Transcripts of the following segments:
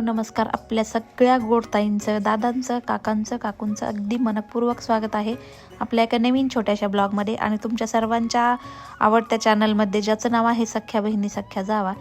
Hello नमस्कार. आपल्या सगळ्या गोडताईंचं दादांचं काकांचं काकूंचं अगदी मनपूर्वक स्वागत आहे आपल्या एका नवीन छोट्याशा ब्लॉगमध्ये आणि तुमच्या सर्वांच्या आवडत्या चॅनलमध्ये ज्याचं नाव आहे सख्या बहिणी सख्या जावा.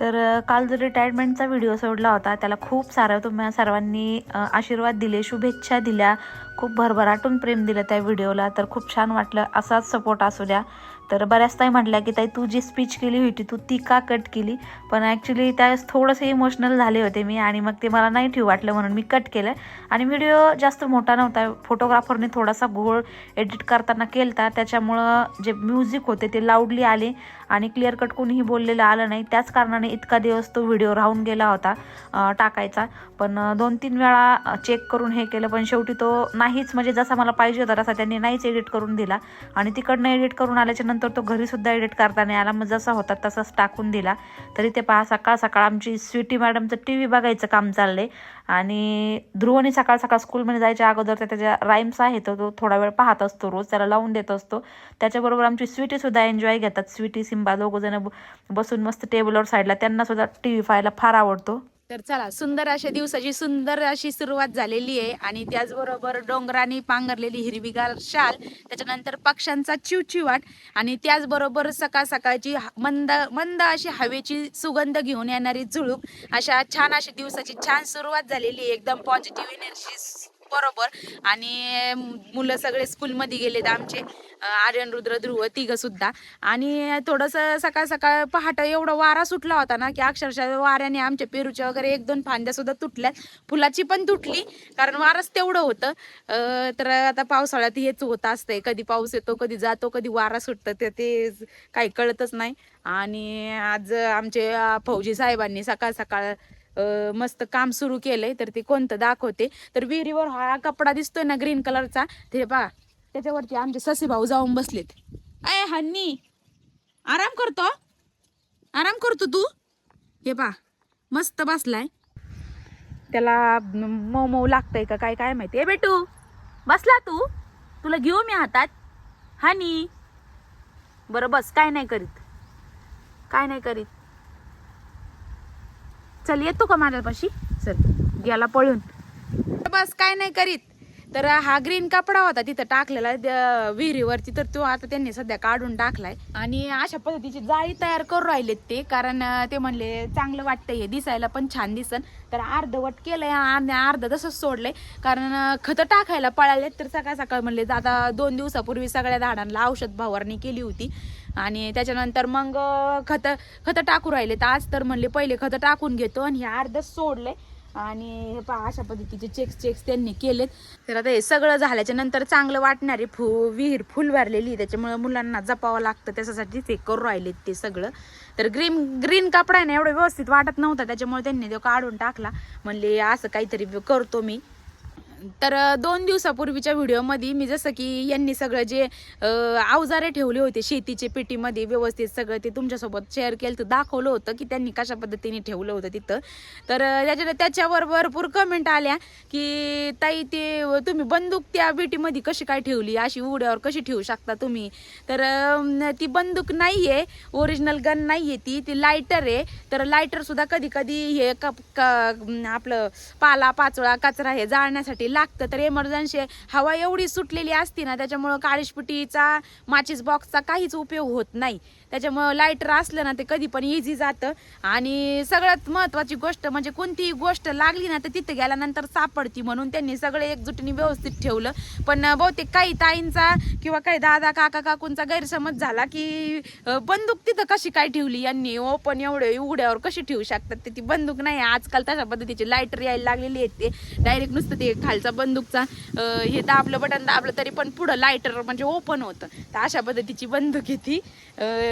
तर काल जो रिटायरमेंटचा व्हिडिओ सोडला होता त्याला खूप सारं तुम्ही सर्वांनी आशीर्वाद दिले शुभेच्छा दिल्या खूप भरभराटून प्रेम दिलं त्या व्हिडिओला. तर खूप छान वाटलं असाच सपोर्ट असू द्या. तर बऱ्याच ताई म्हटल्या की ताई तू जी स्पीच केली होती तू ती का कट केली? पण ॲक्च्युली त्यावेळेस थोडंसं इमोशनल झाले होते मी आणि मग ते मला नाही ठेवू वाटलं म्हणून मी कट केलं. आणि व्हिडिओ जास्त मोठा नव्हता. फोटोग्राफरने थोडासा घोळ एडिट करताना केलता. त्याच्यामुळं जे म्युझिक होते ते लाऊडली आले आणि क्लिअर कट कोणीही बोललेलं आलं नाही. त्याच कारणाने इतका दिवस तो व्हिडिओ राहून गेला होता टाकायचा. पण दोन तीन वेळा चेक करून हे केलं. पण शेवटी तो नाहीच म्हणजे जसा मला पाहिजे होता तसा त्यांनी नाहीच एडिट करून दिला. आणि तिकडनं एडिट करून आल्याच्या नंतर तो घरीसुद्धा एडिट करता नाही आला. मग जसा होता तसाच टाकून दिला. तरी ते पहा सकाळ सकाळ आमची स्वीटी मॅडमचं टी व्ही बघायचं काम चाललंय. आणि ध्रुवनी सकाळ सकाळ स्कूलमध्ये जायच्या अगोदर त्या त्याच्या राईम्स आहेत तो थोडा वेळ पाहत असतो रोज. त्याला लावून देत असतो. त्याच्याबरोबर आमची स्वीटीसुद्धा एन्जॉय घेतात. स्वीटी सिंबा दोघंजणं बसून मस्त टेबलवर साईडला त्यांनासुद्धा टी व्ही पाहायला फार आवडतो. तर चला सुंदर अशा दिवसाची सुंदर अशी सुरुवात झालेली आहे आणि त्याचबरोबर डोंगराने पांघरलेली हिरवीगार शाल त्याच्यानंतर पक्ष्यांचा चिवचिवाट आणि त्याचबरोबर सकाळ सकाळची मंद मंद अशी हवेची सुगंध घेऊन येणारी झुळूक अशा छान अशी दिवसाची छान सुरुवात झालेली आहे. एकदम पॉझिटिव्ह एनर्जी बरोबर. आणि मुलं सगळे स्कूलमध्ये गेलेत आमचे आर्यन रुद्र ध्रुव तिघ सुद्धा. आणि थोडंसं सकाळ सकाळ पहाट एवढा वारा सुटला होता ना की अक्षरशः वाऱ्याने आमच्या पेरूच्या वगैरे एक दोन फांद्या सुद्धा तुटल्या. फुलाची पण तुटली कारण वारच तेवढं होतं. तर आता पावसाळ्यात हेच होत असतंय. कधी पाऊस येतो कधी जातो कधी वारा सुटतं ते ते काही कळतच नाही. आणि आज आमचे फौजी साहेबांनी सकाळ सकाळ मस्त काम सुरू केलंय तर ते कोणतं दाखवते. तर विहिरीवर हा कपडा दिसतोय ना ग्रीन कलरचा ते पहा त्याच्यावरती आमचे ससेभाऊ जाऊन बसलेत. अय हन्नी आराम करतो? आराम करतो तू? हे पा मस्त बसलाय. त्याला मऊ मऊ लागतंय का काय काय माहिती? ए बेटू बसला तू? तुला घेऊ मी हातात? हानी बरं बस काय नाही करीत. काय नाही करीत. चल येतो का माझ्यापाशी? चल. गेला पळून. बस काय नाही करीत. तर हा ग्रीन कपडा होता तिथं टाकलेला विहिरीवरती. तर तो आता त्यांनी सध्या काढून टाकलाय. आणि अशा पद्धतीची जाळी तयार करून राहिलेत ते कारण ते म्हणले चांगलं वाटतंय हे दिसायला पण छान दिसन. तर अर्धवट केलंय आणि अर्ध तसंच सोडलंय. कारण खतं टाकायला पळालेत. तर सकाळ सकाळ म्हणले आता दोन दिवसापूर्वी सगळ्या झाडांना औषध फवारणी केली होती. आणि त्याच्यानंतर मग खतं खतं टाकू राहिले तर आज तर म्हणले पहिले खतं टाकून घेतो. आणि हे अर्ध सोडले आणि हे पहा अशा पद्धतीचे चेक्स चेक्स त्यांनी केलेत. तर आता हे सगळं झाल्याच्यानंतर चांगलं वाटणारी फु विहीर फुल भरलेली त्याच्यामुळं त्याच्यामुळे मुलांना जपावं लागतं. त्याच्यासाठी ते करू राहिलेत ते सगळं. तर ग्रीन ग्रीन कपडा आहे ना एवढं व्यवस्थित वाटत नव्हता. त्याच्यामुळे त्यांनी तो काढून टाकला. म्हणले असं काहीतरी करतो मी. तर दोन दिवसापूर्वीच्या व्हिडिओमध्ये मी जसं की यांनी सगळं जे अवजारे ठेवले होते शेतीचे पेटीमध्ये व्यवस्थित सगळं ते तुमच्यासोबत शेअर केलं तर दाखवलं होतं की त्यांनी कशा पद्धतीने ठेवलं होतं तिथं. तर त्याच्या त्याच्यावर भरपूर कमेंट आल्या की ताई ते तुम्ही बंदूक त्या पेटीमध्ये कशी काय ठेवली? अशी उड्यावर कशी ठेवू शकता तुम्ही? तर ती बंदूक नाही आहे ओरिजिनल गन नाही आहे ती ती लायटर आहे. तर लायटरसुद्धा कधी कधी हे कप क- आपलं पाला पाचोळा कचरा हे जाळण्यासाठी लागतं. तर एमर्जन्सी हवा एवढी सुटलेली असती ना त्याच्यामुळं काळीशपिटीचा माचीस बॉक्सचा काहीच उपयोग होत नाही. त्याच्यामुळं लायटर असलं ना ते कधी पण इझी जातं. आणि सगळ्यात महत्त्वाची गोष्ट म्हणजे कोणतीही गोष्ट लागली ना तर तिथे गेल्यानंतर सापडती म्हणून त्यांनी सगळे एकजुटीने व्यवस्थित ठेवलं. पण बहुतेक काही ताईंचा किंवा काही दादा काका काकूंचा गैरसमज झाला की बंदूक तिथं कशी काय ठेवली? यांनी ओपन एवढे उघड्यावर कशी ठेवू शकतात? ते ती बंदूक नाही आजकाल तशा पद्धतीची लायटर यायला लागलेली आहेत ते. डायरेक्ट नुसतं ते खालचा बंदूकचा हे दाबलं बटन दाबलं तरी पण पुढं लायटर म्हणजे ओपन होतं. तर अशा पद्धतीची बंदूक आहे ती.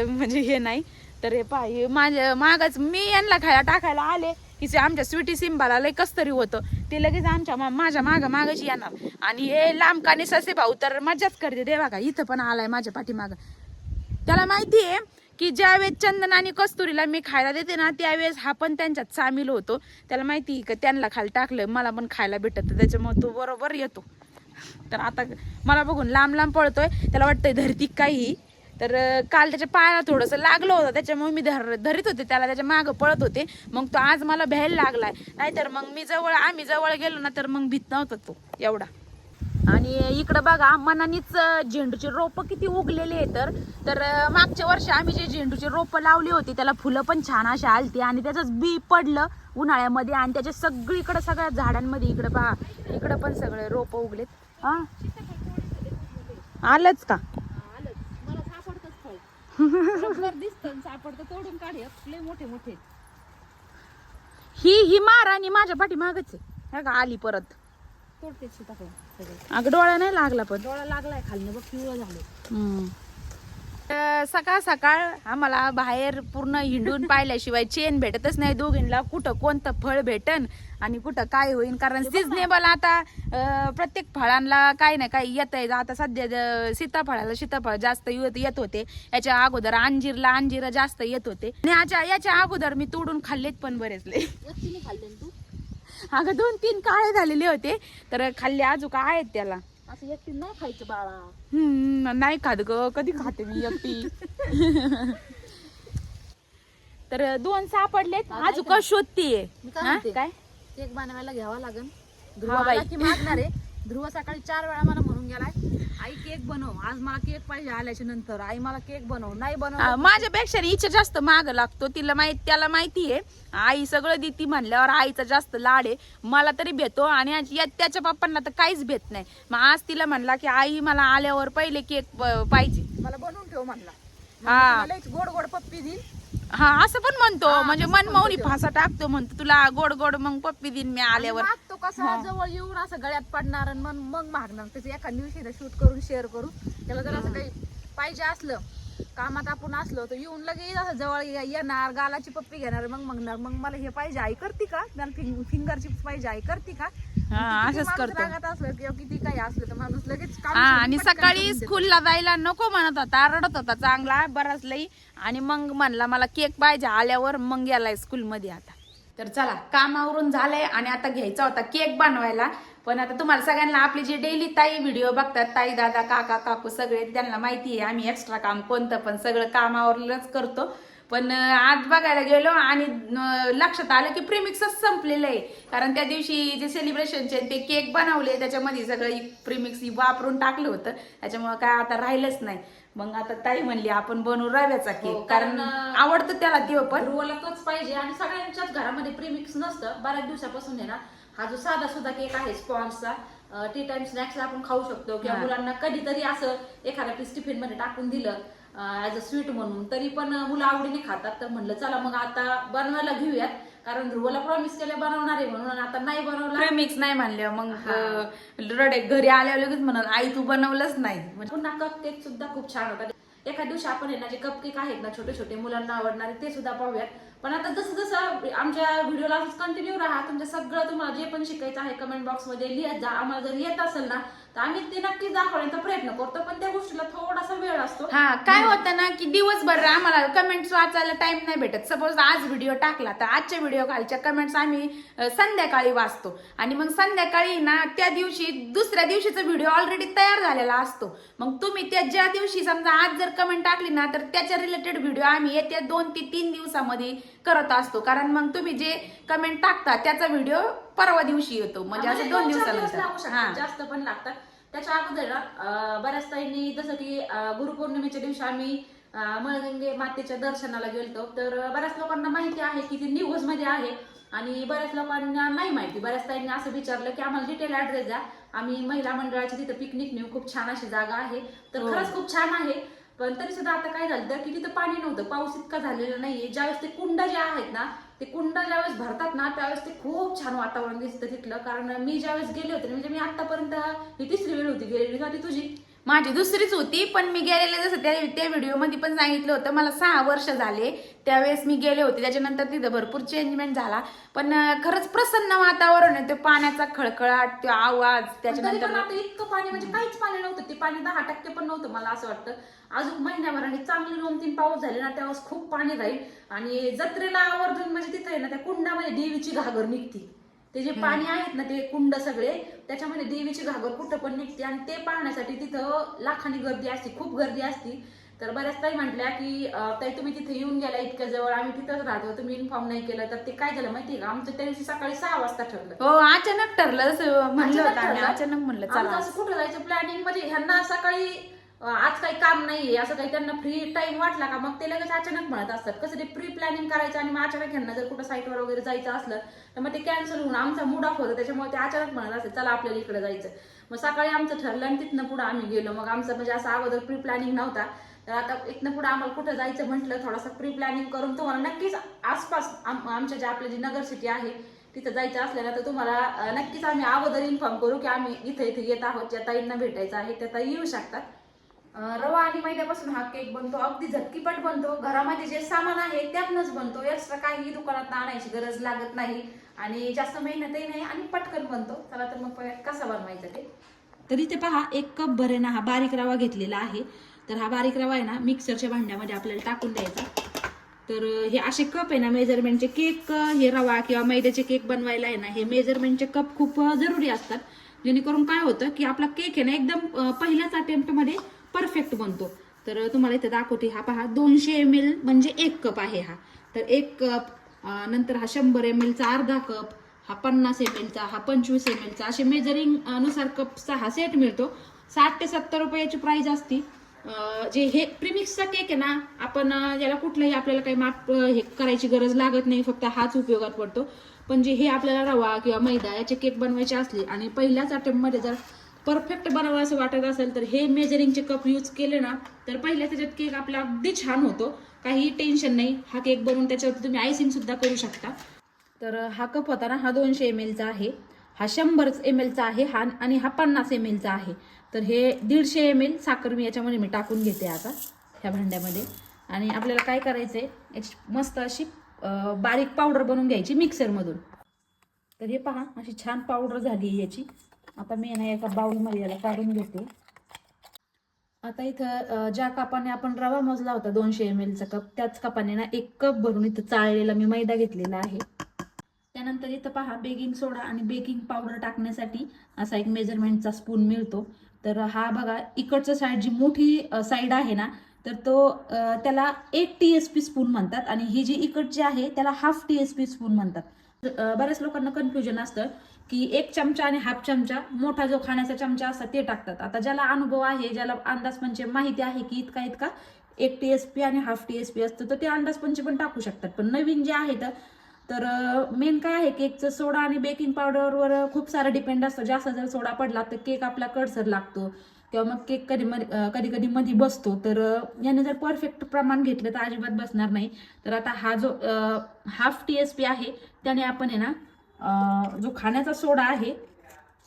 म्हणजे हे नाही. तर हे पहा हे माझ्या मागच मी यांना खायला टाकायला आले की आमच्या स्वीटी सिंबाला लय कस तरी होतं. ते लगेच आमच्या मा- माझ्या मागं मागच येणार. आणि हे लांब काने ससे भाऊ तर मज्जाच करते. देवा का इथं पण आलाय माझ्या पाठीमागं. त्याला माहिती आहे की ज्यावेळेस चंदन आणि कस्तुरीला मी खायला देते ना त्यावेळेस हा पण त्यांच्यात सामील होतो. त्याला माहिती आहे का त्यांना खाली टाकलं मला पण खायला भेटत. त्याच्यामुळे तो बरोबर येतो. तर आता मला बघून लांब लांब पळतोय. त्याला वाटतंय धरती काही तर काल त्याच्या पायाला थोडंसं लागलं होतं. त्याच्यामुळे मी धर धरीत होते. त्याला त्याच्या मागं पळत होते. मग तो आज मला भ्यायला लागलाय. नाहीतर मग मी जवळ आम्ही जवळ गेलो ना तर मग भीत नव्हता तो एवढा. आणि इकडं बघा मनानीच झेंडूचे रोप किती उगलेले आहे तर. तर मागच्या वर्षी आम्ही जे झेंडूचे रोपं लावली होती त्याला फुलं पण छान अशी आलती. आणि त्याचंच बी पडलं उन्हाळ्यामध्ये. आणि त्याच्या सगळीकडं सगळ्या झाडांमध्ये इकडं पहा. इकडं पण सगळे रोपं उगलेत. हां? आलंच का? फळ दिसतं सापडतं तोडून काढ. लय मोठे मोठे. ही ही मार आणि माझ्या पाठी मागच आहे. हे का आली परत. तोडते सीताफळ सगळे. अगं डोळा नाही लागला पण. डोळा लागलाय खालनं बघ पिवळं झालं तर सकाळ सकाळ आम्हाला बाहेर पूर्ण हिंडून पाहिल्याशिवाय चेन भेटतच नाही. दोघींना कुठं कोणतं फळ भेटन? आणि कुठं काय होईल कारण सिजनेबल आता अं, प्रत्येक फळांना काही ना काही येत आहे आता सध्या ज- सीताफळाला सीताफळ जास्त येत येत होते. याच्या अगोदर अंजीरला अंजीर जास्त येत होते. आणि याच्या याच्या अगोदर मी तोडून खाल्लेत पण बरेच लय एकटीने खाल्ले ना तू? अगं दोन तीन काळे झालेले होते. तर खाल्ले अजून आहेत त्याला? असं नाही खायचं बाळा. हम्म, नाही खात ग. कधी खाते मी एकटी? तर दोन सापडलेत. अजून का शोधतीये? मी काय हा? म्हणते? काय? केक बनवायला घ्यावा लागेल ध्रुव बाई. आला की मागणार आहे? ध्रुव सकाळी चार वेळा मला म्हणून गेलाय आई केक बनव. आज मला केक पाहिजे आल्याच्यानंतर. आई मला केक बनव. नाही बनव माझ्यापेक्षा हिच्या जास्त माग लागतो. तिला माहीत त्याला माहितीये आई सगळं देती म्हणल्यावर आईचा जास्त लाड आहे. मला तरी भेटतो आणि आज या- त्याच्या पप्पांना तर काहीच भेट नाही. मग आज तिला म्हणला की आई मला आल्यावर पहिले केक पाहिजे. मला बनवून ठेव म्हणला. हा. मला गोड गोड पप्पी देईल हा असं पण म्हणतो. म्हणजे मनमौनी फासा टाकतो म्हणतो. तुला गोड गोड मग पप्पी देईन मी आल्यावर. मागतो कसा जवळ येऊन असं गळ्यात पडणार आणि मग मग मागणार. त्याचं एका दिवशी शूट करून शेअर करू त्याला जर असं काही पाहिजे असलं कामात आपण असलो तर येऊन लगेच असं जवळ येणार गालाची पप्पी घेणार मग मागणार. मग मला हे पाहिजे आई करते का? मला फिंग फिंगरची पाहिजे आई करते का? असंच करतो. रागात असलं किंवा किती काही असलं तर माणूस लगेच काम हा आणि पटकन सकाळी करून देतो. स्कूलला जायला नको म्हणत होता रडत होता चांगला बराच लई. आणि मग म्हणला मला केक पाहिजे आल्यावर मग गेलाय स्कूलमध्ये आता. तर चला कामावरून झालंय आणि आता घ्यायचा होता केक बनवायला. पण आता तुम्हाला सगळ्यांना आपली जे डेली ताई व्हिडिओ बघतात ताई दादा काका काकू सगळे त्यांना माहिती आहे आम्ही एक्स्ट्रा काम कोणतं पण सगळं कामावरच करतो. पण आज बघायला गेलो आणि लक्षात आलं की प्रीमिक्सच संपलेलं आहे. कारण त्या दिवशी जे सेलिब्रेशनचे ते केक बनवले त्याच्यामध्ये सगळं प्रीमिक्स वापरून टाकलं होतं. त्याच्यामुळे काय आता राहिलंच नाही. मग आता ताई म्हणली आपण बनवू रव्याचा हो, केक कारण आवडतं त्याला ते पण. पाहिजे आणि सगळ्यांच्याच घरामध्ये प्रीमिक्स नसतं. बऱ्याच दिवसापासून आहे ना हा जो साधा सुद्धा केक आहे स्पॉन्सचा टी टाइम स्नॅक्स आपण खाऊ शकतो किंवा हा. मुलांना कधीतरी असं एखाद्या पीस टिफिनमध्ये टाकून दिलं ऍज अ स्वीट म्हणून तरी पण मुलं आवडीने खातात. तर म्हणलं चला मग आता बनवायला घेऊयात. कारण ध्रुवला प्रॉमिस केलं बनवणार आहे म्हणून. आणि आता नाही बनवला. प्रेमिक्स नाही म्हणले मग हा. अं, रडे घरी आल्यावर लगेच म्हणत आई तू बनवलंच नाही. म्हणजे पुन्हा कप केक सुद्धा खूप छान होता एका दिवशी आपण आहे ना जे कप केक आहेत ना छोटे छोटे मुलांना आवडणारे ते सुद्धा पाहूयात. पण आता जसं जसं आमच्या व्हिडिओला कंटिन्यू राहा तुमचं सगळं तुम्हाला जे पण शिकायचं आहे कमेंट बॉक्समध्ये लिहित जा आम्हाला जर येत असेल ना तर आम्ही ते नक्की दाखवण्याचा प्रयत्न करतो पण त्या गोष्टीला थोडासा वेळ असतो. हा काय होतं ना की दिवसभर आम्हाला कमेंट्स वाचायला टाइम नाही भेटत. सपोज आज व्हिडिओ टाकला तर आजच्या व्हिडिओ खालच्या कमेंट्स आम्ही संध्याकाळी वाचतो. आणि मग संध्याकाळी ना त्या दिवशी दुसऱ्या दिवशीचा व्हिडिओ ऑलरेडी तयार झालेला असतो. मग तुम्ही त्या ज्या दिवशी समजा आज जर कमेंट टाकली ना तर त्याच्या रिलेटेड व्हिडिओ आम्ही येत्या दोन ते तीन दिवसामध्ये करत असतो. कारण मग तुम्ही जे कमेंट टाकता त्याचा व्हिडिओ परवा दिवशी येतो. म्हणजे असं दोन दिवसानंतर. हा. जास्त पण लागतात. त्याच्या अगोदर ना, बऱ्याच ताईंनी जसं की गुरुपौर्णिमेच्या दिवशी आम्ही मळगंगे मातेच्या दर्शनाला गेलतो. तर बऱ्याच लोकांना माहिती आहे की ती न्यूजमध्ये आहे. आणि बऱ्याच लोकांना नाही माहिती. बऱ्याच ताईंनी असं विचारलं की आम्हाला डिटेल ऍड्रेस द्या. आम्ही महिला मंडळाची तिथं पिकनिक नेऊ. खूप छान अशी जागा आहे. तर हो. खरंच खूप छान आहे. पण तरी सुद्धा आता काय झालं की तिथं पाणी नव्हतं पाऊस इतका झालेला नाहीये. ज्यावेळेस ते कुंड जे आहेत ना ते कुंड ज्यावेळेस भरतात ना त्यावेळेस ते खूप छान वातावरण दिसतं तिथलं. कारण मी ज्यावेळेस गेले होते म्हणजे मी आतापर्यंत ही तिसरी वेळ होती गेलेली का ती तुझी? माझी दुसरीच होती पण मी गेलेले जसं त्या त्या व्हिडिओमध्ये पण सांगितलं होतं मला सहा वर्ष झाले. त्यावेळेस मी गेले होते त्याच्यानंतर तिथं भरपूर चेंजमेंट झाला. पण खरंच प्रसन्न वातावरण आहे ते पाण्याचा खळखळाट तो आवाज तरी त्याच्यानंतर इतकं पाणी म्हणजे काहीच पाणी नव्हतं. ते पाणी दहा टक्के पण नव्हतं मला असं वाटतं. अजून महिन्याभराने चांगले दोन तीन पाऊस झाले ना त्यावेळेस खूप पाणी राहील. आणि जत्रेला आवर्जून म्हणजे तिथे आहे ना त्या कुंडामध्ये देवीची घागर निघती. ते जे पाणी आहेत ना ते कुंड सगळे त्याच्यामध्ये देवीची घागर कुठं पण निघते. आणि ते पाहण्यासाठी तिथं लाखांनी गर्दी असते खूप गर्दी असते. तर बऱ्याच ताई म्हटल्या की ताई तुम्ही तिथे येऊन गेला इतक्या जवळ आम्ही तिथंच राहतो तुम्ही इन्फॉर्म नाही केलं तर ते काय झालं माहितीये का? आमचं त्या दिवशी सकाळी सहा वाजता ठरलं. हो अचानक ठरलं म्हणलं अचानक म्हणलं असं कुठं जायचं प्लॅनिंग म्हणजे ह्यांना सकाळी आज काही काम नाहीये असं काही त्यांना फ्री टाइम वाटला का मग ते लगेच अचानक म्हणत असतात. कसं ते प्री प्लॅनिंग करायचं आणि मग अचानक ह्यांना जर कुठं साईटवर वगैरे जायचं असलं तर मग ते कॅन्सल होऊन आमचा मूड ऑफ होतो. त्याच्यामुळे ते अचानक म्हणत असतात चला आपल्याला इकडे जायचं मग सकाळी आमचं ठरलं आणि तिथनं पुढे आम्ही गेलो. मग आमचं म्हणजे असं अगोदर प्री प्लॅनिंग नव्हता. तर आता इथनं पुढे आम्हाला कुठं जायचं म्हटलं थोडासा प्री प्लॅनिंग करून तुम्हाला नक्कीच आसपास आम- आमच्या जे आपल्या जी नगर सिटी आहे तिथं जायचं असल्यानं तर तुम्हाला नक्कीच आम्ही अगोदर इन्फॉर्म करू की आम्ही इथे इथे येत आहोत. ज्या ताईंना भेटायचं आहे त्या ताई येऊ शकतात. रवा आणि मैद्यापासून हा केक बनतो. अगदी झटकीपट बनतो. घरामध्ये जे सामान आहे त्यातनच बनतो. एक्स्ट्रा काही दुकानात आणायची गरज लागत नाही. आणि जास्त मेहनतही नाही आणि पटकन बनतो. चला तर मग कसा बनवायचा ते. तर इथे पहा एक कप भरे ना हा बारीक रवा घेतलेला आहे. तर हा बारीक रवा आहे ना मिक्सरच्या भांड्यामध्ये आपल्याला टाकून द्यायचा. तर हे असे कप आहे ना मेजरमेंटचे केक हे रवा किंवा मैद्याचे केक बनवायला आहे ना हे मेजरमेंटचे कप खूप जरुरी असतात. जेणेकरून काय होतं की आपला केक आहे ना एकदम पहिल्याच अटेम्प्टमध्ये परफेक्ट बनतो. तर तुम्हाला इथे दाखवते हा पहा दोनशे एम एल म्हणजे एक कप आहे हा. तर एक कप नंतर हा शंभर एम एलचा अर्धा कप हा पन्नास एम एलचा हा पंचवीस एम एलचा असे मेजरिंगनुसार कपचा हा सेट मिळतो. साठ ते सत्तर रुपयाची प्राइस असती. जे हे प्रिमिक्सचा केक आहे ना आपण याला कुठलंही आपल्याला काही माप हे करायची गरज लागत नाही फक्त हाच उपयोगात पडतो. पण जे हे आपल्याला रवा किंवा मैदा याचे केक बनवायचे असले आणि पहिल्याच अटेम्प्टमध्ये जर परफेक्ट बनवा असं वाटत असेल तर हे मेजरिंगचे कप यूज केले ना तर पहिल्या त्याच्यात केक आपला अगदी छान होतो. काही टेन्शन नाही. हा केक बनवून त्याच्यावरती तुम्ही आयसिंग सुद्धा करू शकता. तर हा कप होता ना हा दोनशे एम एलचा आहे. हा शंभर एम एलचा आहे हा आणि हा पन्नास एम एलचा आहे. तर हे दीडशे एम एल साखर मी याच्यामध्ये मी टाकून घेते आता ह्या भांड्यामध्ये. आणि आपल्याला काय करायचं आहे मस्त अशी बारीक पावडर बनवून घ्यायची मिक्सरमधून तर हे पहा अशी छान पावडर झाली आहे याची. आता मी ना एका बाऊलमध्ये याला काढून घेते. आता इथं ज्या कापाने आपण रवा मोजला होता दोनशे एम एलचा कप त्याच कपाने ना एक कप भरून इथं चाळलेला मी मैदा घेतलेला आहे. त्यानंतर इथं पहा बेकिंग सोडा आणि बेकिंग पावडर टाकण्यासाठी असा एक मेजरमेंटचा स्पून मिळतो. तर हा बघा इकडचं साईड जी मोठी साईड आहे ना तर तो त्याला एक टी एस पी स्पून म्हणतात आणि ही जी इकडची आहे त्याला half T S P spoon म्हणतात. बऱ्याच लोकांना कन्फ्युजन असतं. की एक चमचा आणि हाफ चमचा मोठा जो खाण्याचा चमचा असतात ते टाकतात. आता ज्याला अनुभव आहे ज्याला अंदाज म्हणजे माहिती आहे की इतका इतका एक टी एस पी आणि हाफ टी एस पी असतं तर ते अंदाजपंचे पण टाकू शकतात. पण नवीन जे आहेत तर मेन काय आहे केकचं सोडा आणि बेकिंग पावडरवर खूप सारं डिपेंड असतं. जास्त जर सोडा पडला तर केक आपला कडसर लागतो. किंवा मग केक कधी मध्ये कधी कधी मध्ये बसतो. तर याने जर परफेक्ट प्रमाण घेतलं तर अजिबात बसणार नाही. तर आता हा जो हाफ टी एस पी आहे त्याने आपण आहे ना जो खाण्याचा सोडा आहे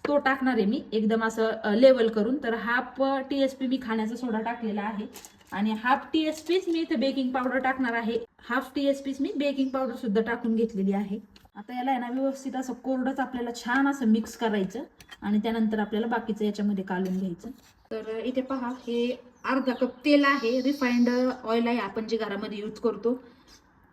तो टाकणार आहे मी. एकदम असं लेवल करून. तर हाफ टी एस पी मी खाण्याचा सोडा टाकलेला आहे. आणि हाफ टी एस पीच मी इथे बेकिंग पावडर टाकणार आहे. हाफ टी एस पीच मी बेकिंग पावडर सुद्धा टाकून घेतलेली आहे. आता याला आहे ना व्यवस्थित असं कोरडंच आपल्याला छान असं मिक्स करायचं. आणि त्यानंतर आपल्याला बाकीचं याच्यामध्ये कालून घ्यायचं. तर इथे पहा हे अर्धा कप तेल आहे. रिफाईंड ऑइल आहे आपण जे घरामध्ये यूज करतो.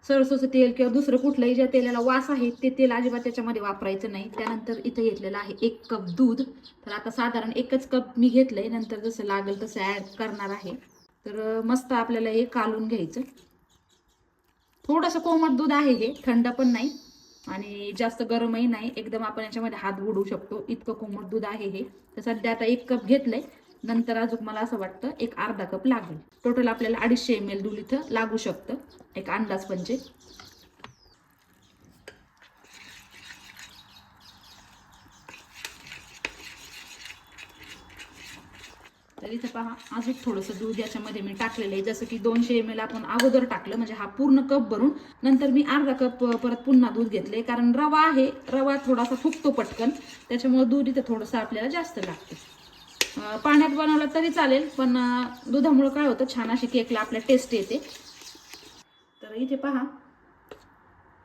सरसोचं तेल किंवा दुसरं कुठलंही ज्या तेलाला वास आहे ते तेल अजिबात त्याच्यामध्ये वापरायचं नाही. त्यानंतर इथं घेतलेलं आहे एक कप दूध. तर आता साधारण एकच कप मी घेतलंय. नंतर जसं लागेल तसं ॲड करणार आहे. तर मस्त आपल्याला हे कालून घ्यायचं. थोडंसं कोमट दूध आहे हे थंड पण नाही आणि जास्त गरमही नाही. एकदम आपण याच्यामध्ये हात बुडवू शकतो. इतकं कोमट दूध आहे हे. तर सध्या आता एक कप घेतलंय. नंतर अजून मला असं वाटतं एक अर्धा कप लागेल. टोटल आपल्याला अडीचशे एम एल दूध इथं लागू शकतं. एक अंदाज म्हणजे. तर इथं पहा अजून थोडंसं दूध याच्यामध्ये मी टाकलेलं आहे. जसं की दोनशे एम एल आपण अगोदर टाकलं म्हणजे हा पूर्ण कप भरून नंतर मी अर्धा कप परत पुन्हा दूध घेतलंय. कारण रवा आहे रवा थोडासा फुगतो पटकन. त्याच्यामुळे दूध इथं थोडंसं आपल्याला जास्त लागतं. पाण्यात बनवलं तरी चालेल पण दुधामुळं काय होतं छान अशी केकला आपल्या टेस्ट येते. तर इथे पहा.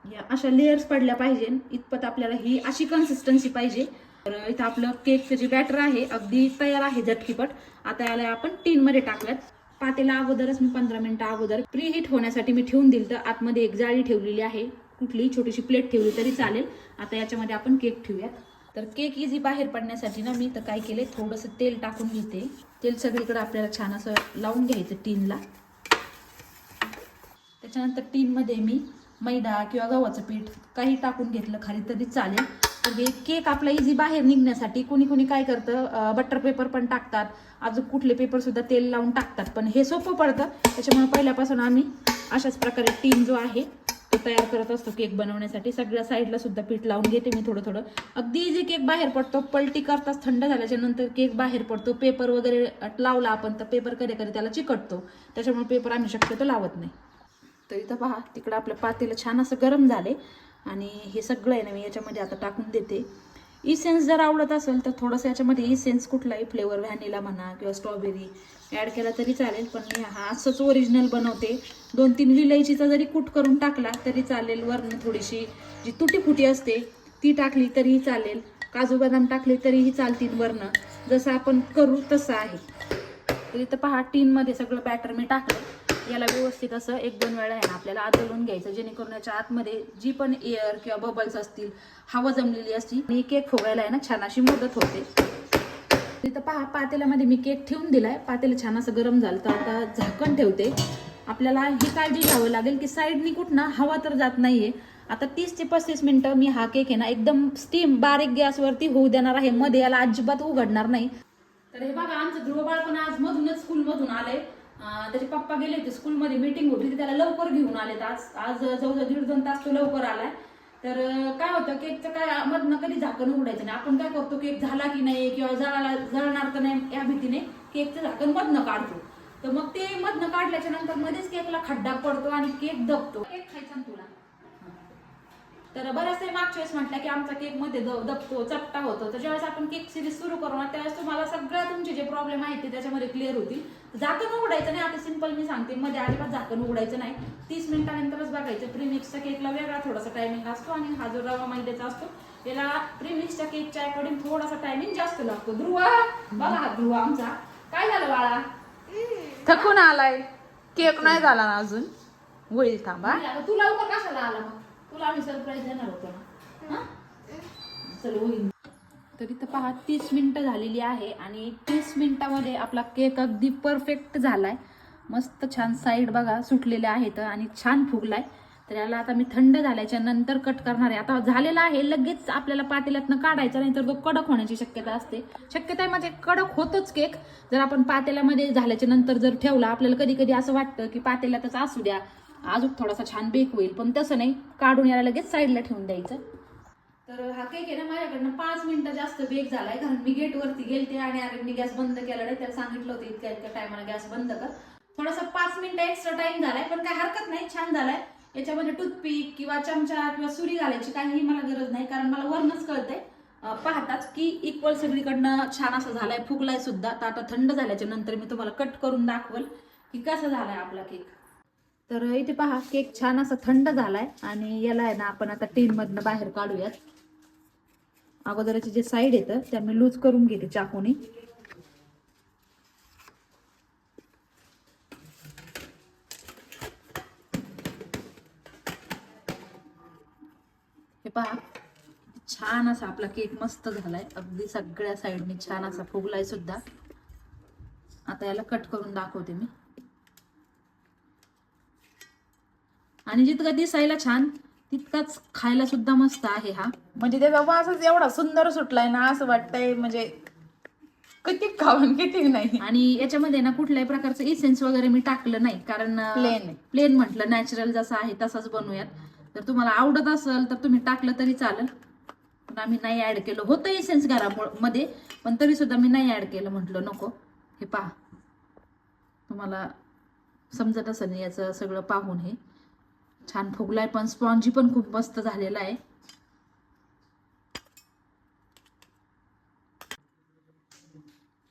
या अशा लेयर्स पडल्या पाहिजे. इतपत आपल्याला ही अशी कन्सिस्टन्सी पाहिजे. तर इथं आपलं केकचं जे बॅटर आहे अगदी तयार आहे झटकीपट. आता याला आपण टीनमध्ये टाकल्यात पातेला अगोदरच मी पंधरा मिनिटं अगोदर प्री हिट होण्यासाठी मी ठेवून दिलं तर आतमध्ये एक जाळी ठेवलेली आहे. कुठलीही छोटीशी प्लेट ठेवली तरी चालेल. आता याच्यामध्ये आपण केक ठेवूयात. तर केक इझी बाहेर पडण्यासाठी ना मी तर काय केले थोडंसं तेल टाकून घेते. तेल सगळीकडे आपल्याला छान असं लावून घ्यायचं टीनला. त्याच्यानंतर टीनमध्ये मी मैदा किंवा गव्हाचं पीठ काही टाकून घेतलं खाली तरी चालेल. तर हे केक आपला इझी बाहेर निघण्यासाठी कोणी कोणी काय करतं बटर पेपर पण टाकतात. अजून कुठले पेपर सुद्धा तेल लावून टाकतात. पण हे सोपं पडतं. त्याच्यामुळे पहिल्यापासून आम्ही अशाच प्रकारे टीन जो आहे तो तयार करत असतो केक बनवण्यासाठी. सगळ्या साईडला सुद्धा पीठ लावून घेते मी थोडं थोडं. अगदी जे केक बाहेर पडतो पलटी करताच थंड झाल्याच्यानंतर केक बाहेर पडतो. पेपर वगैरे लावला आपण तर पेपर कधी कधी त्याला चिकटतो. त्याच्यामुळे पेपर आम्ही शक्यतो लावत नाही. तर इथं पहा तिकडं आपलं पातेलं छान असं गरम झाले. आणि हे सगळं आहे ना मी याच्यामध्ये आता टाकून देते. इसेन्स जर आवडत असेल तर थोडंसं याच्यामध्ये इसेन्स कुठलाही फ्लेवर व्हॅनिला म्हणा किंवा स्ट्रॉबेरी ॲड केला तरी चालेल पण मी हा असंच ओरिजिनल बनवते. दोन तीन विलायचीचा जरी कूट करून टाकला तरी चालेल वरनं थोडीशी जी तुटी फुटी असते ती टाकली तरीही चालेल. काजू बदाम टाकले तरीही चालतील वरनं. जसं आपण करू तसं आहे. तर इथं पहा टीनमध्ये सगळं बॅटर मी टाकलं याला व्यवस्थित असं एक दोन वेळा आहे ना आपल्याला आदळून घ्यायचं जेणेकरून याच्या आतमध्ये जी पण एअर किंवा बबल्स असतील हवा जमलेली असती आणि केक फुगायला आहे ना छान अशी मदत होते. तिथं पहा पातेल्यामध्ये मी केक ठेवून दिलाय. पातेलं छान असं गरम झालं तर आता झाकण ठेवते. आपल्याला ही काळजी घ्यावं लागेल की साईडनी कुठं हवा तर जात नाहीये. आता तीस ते पस्तीस मिनिटं मी हा केक आहे ना एकदम स्टीम बारीक गॅसवरती होऊ देणार आहे. मध्ये याला अजिबात उघडणार नाही. तर हे बघा आमचं ध्रुवबाळ पण आज मधूनच स्कूलमधून आले त्याचे पप्पा गेले होते स्कूलमध्ये मीटिंग होती त्याला लवकर घेऊन आले आज आज जवळजवळ दीड दोन तास तो लवकर आलाय. तर काय होतं केकचं काय मधनं कधी झाकण उघडायचं नाही. आपण काय करतो केक झाला की नाही किंवा जळाला जळणार तर नाही या भीतीने केकचं झाकण मधनं काढतो. तर मग ते मधनं काढल्याच्या नंतर मध्येच केकला खड्डा पडतो आणि केक दबतो. केक खायचा तुला? तर बऱ्याच ते मागच्या वेळेस म्हटलं की आमचा केकमध्ये दबतो चपटा होतो. तर ज्यावेळेस आपण केक सिरीज सुरू करू ना त्यावेळेस तुम्हाला सगळ्या तुमचे जे प्रॉब्लेम आहेत ते त्याच्यामध्ये क्लिअर होतील. झाकण उघडायचं नाही आता सिंपल मी सांगते मध्ये अजिबात झाकण उघडायचं नाही. तीस मिनिटानंतरच बघायचं प्रीमिक्सच्या केकला वेगळा थोडासा टायमिंग असतो आणि हा जो रवा मैद्याचा असतो याला प्रीमिक्सच्या केकच्या अकॉर्डिंग थोडासा टायमिंग जास्त लागतो. ध्रुवा बघा हा ध्रुवा आमचा. काय झालं बाळा? थकून आलाय. केक नाही झाला ना अजून. होईल थांबा. तू लवकर कशाला आला मग? तुला आम्ही सरप्राईज देणार होतो ना? चल होईल. तर पहा तीस मिनटं झालेली आहे आणि तीस मिनटामध्ये आपला केक अगदी परफेक्ट झालाय. मस्त छान साईड बघा सुटलेल्या आहेत आणि छान फुगलाय. तर याला आता मी थंड झाल्याच्यानंतर कट करणार आहे. आता झालेला आहे लगेच आपल्याला पातेल्यातनं काढायचा नाही तर तो कडक होण्याची शक्यता असते. शक्यता आहे म्हणजे कडक होतोच केक. जर आपण पातेल्यामध्ये झाल्याच्यानंतर जर ठेवला आपल्याला कधी कधी असं वाटतं की पातेल्यातच असू द्या. अजून थोडासा छान बेक होईल पण तसं नाही. काढून याला लगेच साईडला ठेवून द्यायचं. तर हा केक आहे ना माझ्याकडनं पाच मिनिटं जास्त बेक झालाय कारण मी गेटवरती गेलते आणि अरे मी गॅस बंद केला नाही त्याला सांगितलं होतं इतक्या इतक्या टायमाला गॅस बंद कर. थोडासा पाच मिनिटं एक्स्ट्रा टाइम झालाय पण काय हरकत नाही छान झालाय. याच्यामध्ये टूथपिक किंवा चमचा किंवा सुरी घालायची काहीही मला गरज नाही कारण मला वरणच कळतंय. पाहताच की इक्वल सगळीकडनं छान असं झालाय फुगलाय सुद्धा. तर आता थंड झाल्याच्यानंतर मी तुम्हाला कट करून दाखवल की कसा झालाय आपला केक तर इथे पहा केक छान असा थंड झालाय आणि याला आहे ना आपण आता टीन मधनं बाहेर काढूयात. अगोदरचे जे साईड येतं त्या मी लूज करून घेते चाकूने. हे पहा छान असा आपला केक मस्त झालाय. अगदी सगळ्या साईडने छान असा फुगलाय सुद्धा. आता याला कट करून दाखवते मी. आणि जितका दिसायला छान तितकाच खायला सुद्धा मस्त आहे हा. म्हणजे त्याचा वासच एवढा सुंदर सुटलाय ना असं वाटतंय म्हणजे किती खाऊन किती नाही. आणि याच्यामध्ये ना कुठल्याही प्रकारचं इसेन्स वगैरे मी टाकलं नाही कारण आहे. प्लेन म्हटलं नॅचरल जसं आहे तसंच बनवूयात तर तुम्हाला आवडत असेल तर तुम्ही टाकलं तरी चालेल. पण आम्ही नाही ऍड केलं. होतं इसेन्स घरामध्ये पण तरी सुद्धा मी नाही ऍड केलं म्हटलं नको. हे पहा. तुम्हाला समजत असेल याचं सगळं पाहून हे. छान फुगलाय पण स्पॉन्जी पण खूप मस्त झालेला आहे.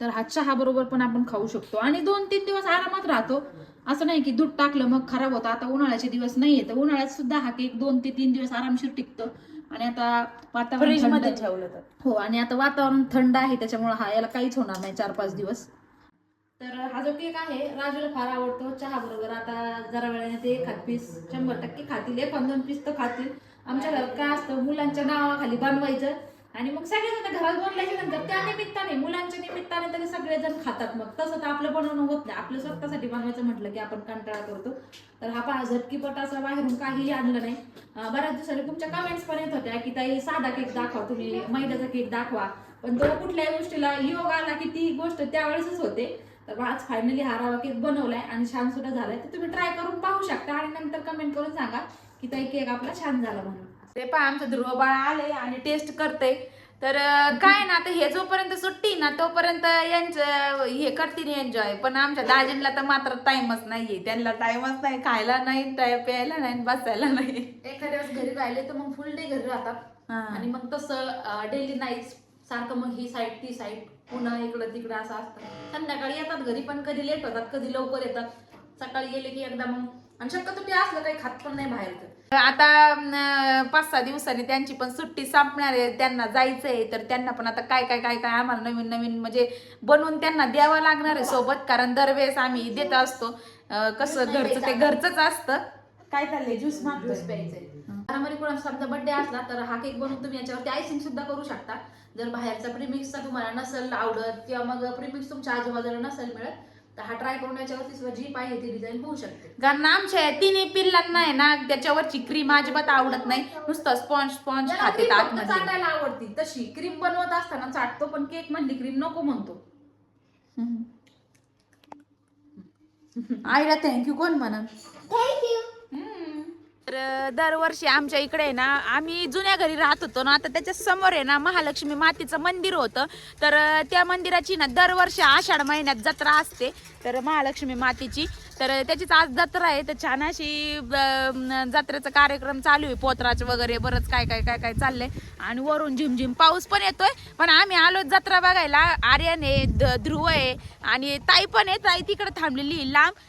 तर हा चहा बरोबर पण आपण खाऊ शकतो. आणि दोन तीन दिवस आरामात राहतो. असं नाही की दूध टाकलं मग खराब होतं. आता उन्हाळ्याचे दिवस नाहीये. तर उन्हाळ्यात सुद्धा हा केक दोन ते तीन दिवस आरामशीर टिकतो. आणि आता वातावरण ठेवलं तर. हो आणि आता वातावरण थंड आहे. त्याच्यामुळे हा याला काहीच होणार नाही. चार पाच दिवस. तर हा जो केक आहे राजूला फार आवडतो. चहा बरोबर जरा वेळाने ते एखाद पीस शंभर टक्के खातील. एखाद दोन पीस तर खातील. आमच्या घरात काय असतं मुलांच्या नावाखाली बनवायचं आणि मग सगळेजण घरात बनल्याच्या नंतर त्या निमित्ताने मुलांच्या निमित्ताने तरी सगळेजण खातात मग. तसं तर आपलं बनवणं होत नाही. आपलं स्वतःसाठी बनवायचं म्हटलं की आपण कंटाळा करतो. तर हा पहा झटकीपट असा बाहेरून काहीही आणलं नाही. बऱ्याच दिवसांनी तुमच्या कमेंट्स पण येत होत्या की ताई साधा केक दाखवा तुम्ही मैद्याचा केक दाखवा. पण तो कुठल्याही गोष्टीला योग आला की ती गोष्ट त्यावेळेसच होते. तर आज फायनली हा रवा केक बनवलाय आणि छान सुद्धा झालाय. तर तुम्ही ट्राय करून पाहू शकता आणि नंतर कमेंट करून सांगा की ताई केक आपला छान झाला म्हणून. ते पहा आमचं ध्रुव बाळ आले आणि टेस्ट करते. तर काय ना आता हे जोपर्यंत सुट्टी ना तोपर्यंत यांचं हे करतील एन्जॉय पण आमच्या दाजींला तर मात्र टाइमच नाहीये. त्यांना टाइमच नाही. खायला नाही टाय- प्यायला नाही बसायला नाही. एखाद्या वेळेस घरी राहिले तर मग फुल डे घरी राहतात. हा. आणि मग तसं डेली नाईट सारखं मग ही साईड ती साईड पुन्हा इकडं तिकडं असं असतं. संध्याकाळी येतात घरी पण कधी लेट होतात कधी लवकर येतात. सकाळी गेले की एकदा मग आणि शक्यतो ते असलं काही खात पण नाही बाहेरचं आता पाच सहा दिवसांनी त्यांची पण सुट्टी संपणार आहे त्यांना जायचंय तर त्यांना पण आता काय काय काय काय आम्हाला नवीन नवीन म्हणजे बनवून त्यांना द्यावं लागणार आहे सोबत कारण दरवेळेस आम्ही देत असतो. अं, कसं घरचं ते घरचंच असतं. काय चाललंय? ज्यूस मागतोय. ज्यूस प्यायचंय. घरामध्ये कोणा समजा बर्थडे असला तर हा केक बनवून तुम्ही याच्यावरती आयसिंग सुद्धा करू शकता. जर बाहेरचा प्रीमिक्सचा तुम्हाला नसेल आवडत किंवा मग प्रीमिक्स तुमच्या आजूबाजूला नसेल मिळत तर हा ट्राय करून याच्यावरती सुद्धा जी पाहिजे ती डिझाईन होऊ शकते. कारण आमच्या तिन्ही पिल्लांना आहे ना त्याच्यावरची क्रीम अजिबात आवडत नाही. नुसतं स्पॉन्ज स्पॉन्ज खाते आतमध्ये चाटायला आवडती तशी क्रीम बनवत असताना चाटतो पण केक मधली क्रीम नको म्हणतो. आईला थँक्यू कोण म्हणा तर दरवर्षी आमच्या इकडे आहे ना आम्ही जुन्या घरी राहत होतो ना आता त्याच्यासमोर आहे ना महालक्ष्मी मातेचं मंदिर होतं. तर त्या मंदिराची ना दरवर्षी आषाढ महिन्यात जत्रा असते. तर महालक्ष्मी मातेची. तर त्याचीच आज जत्रा आहे. तर छान अशी जत्रेचा कार्यक्रम चालू आहे. पोत्राचं वगैरे बरंच काय काय काय काय चाललंय. आणि वरून झिमझिम पाऊस पण येतोय. पण आम्ही आलो जत्रा बघायला. आर्यन आहे ध्रुव आहे. आणि ताई पण आहे. ताई तिकडे थांबलेली लांब.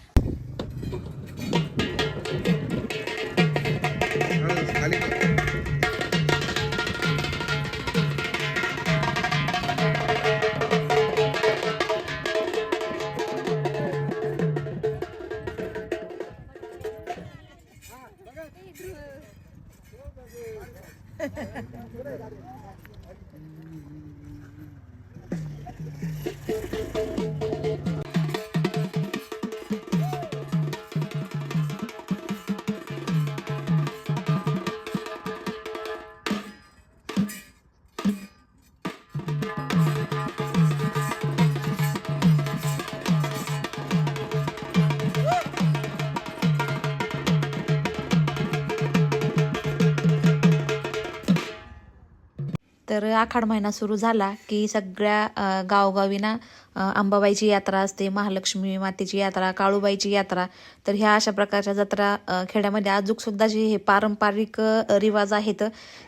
तर आखाड महिना सुरू झाला की सगळ्या गावगावी ना अंबाबाईची यात्रा असते महालक्ष्मी मातेची यात्रा काळूबाईची यात्रा. तर ह्या अशा प्रकारच्या जत्रा खेड्यामध्ये अजूक सुद्धा जे हे पारंपरिक रिवाज आहेत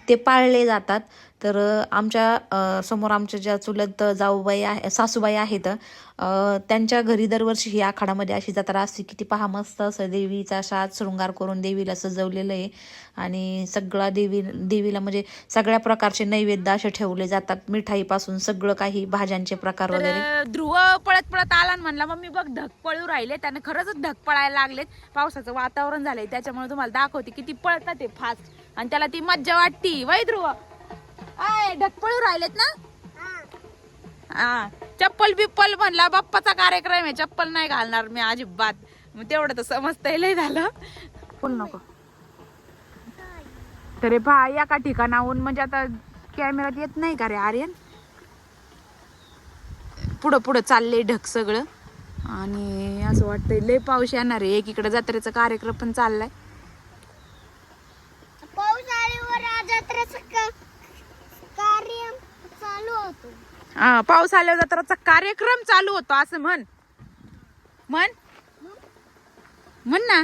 ते पाळले जातात. तर आमच्यासमोर आमच्या ज्या चुलत जाऊबाई आहे सासूबाई आहेत त्यांच्या घरी दरवर्षी ही आखाडामध्ये अशी जत्रा असते की ती पहा मस्त असं देवीचा असा शृंगार करून देवीला सजवलेलं आहे. आणि सगळा देवी देवीला म्हणजे सगळ्या प्रकारचे नैवेद्य असे ठेवले जातात मिठाईपासून सगळं काही भाज्यांचे प्रकार वगैरे. ध्रुव पळत पळत आला आणि म्हणला मम्मी बघ ढग पळू राहिले. त्याने खरंच ढग पळायला लागलेत. पावसाचं वातावरण झालंय त्याच्यामुळे तुम्हाला दाखवते किती पळतात ते फास्ट आणि त्याला ती मज्जा वाटती. वय ध्रुव? आय ढग पळू राहिलेत ना? हा. चप्पल बिप्पल म्हणला बाप्पाचा कार्यक्रम आहे चप्पल नाही घालणार मी अजिबात. मग तेवढं तर समजता लय झालं. बोल नको. तरी पहा एका ठिकाणाहून म्हणजे आता कॅमेऱ्यात येत नाही का रे आर्यन? पुढं पुढं चाललंय ढग सगळं. आणि असं वाटतंय लय पाऊस येणार आहे. एकीकडे जत्रेचा कार्यक्रम पण चाललाय. पाऊस आल्यावर जत्रेचं क- कार्य चालू होतो. हा पाऊस आल्यावर जत्रेचा कार्यक्रम चालू होतो असं म्हण. म्हण. म्हण ना.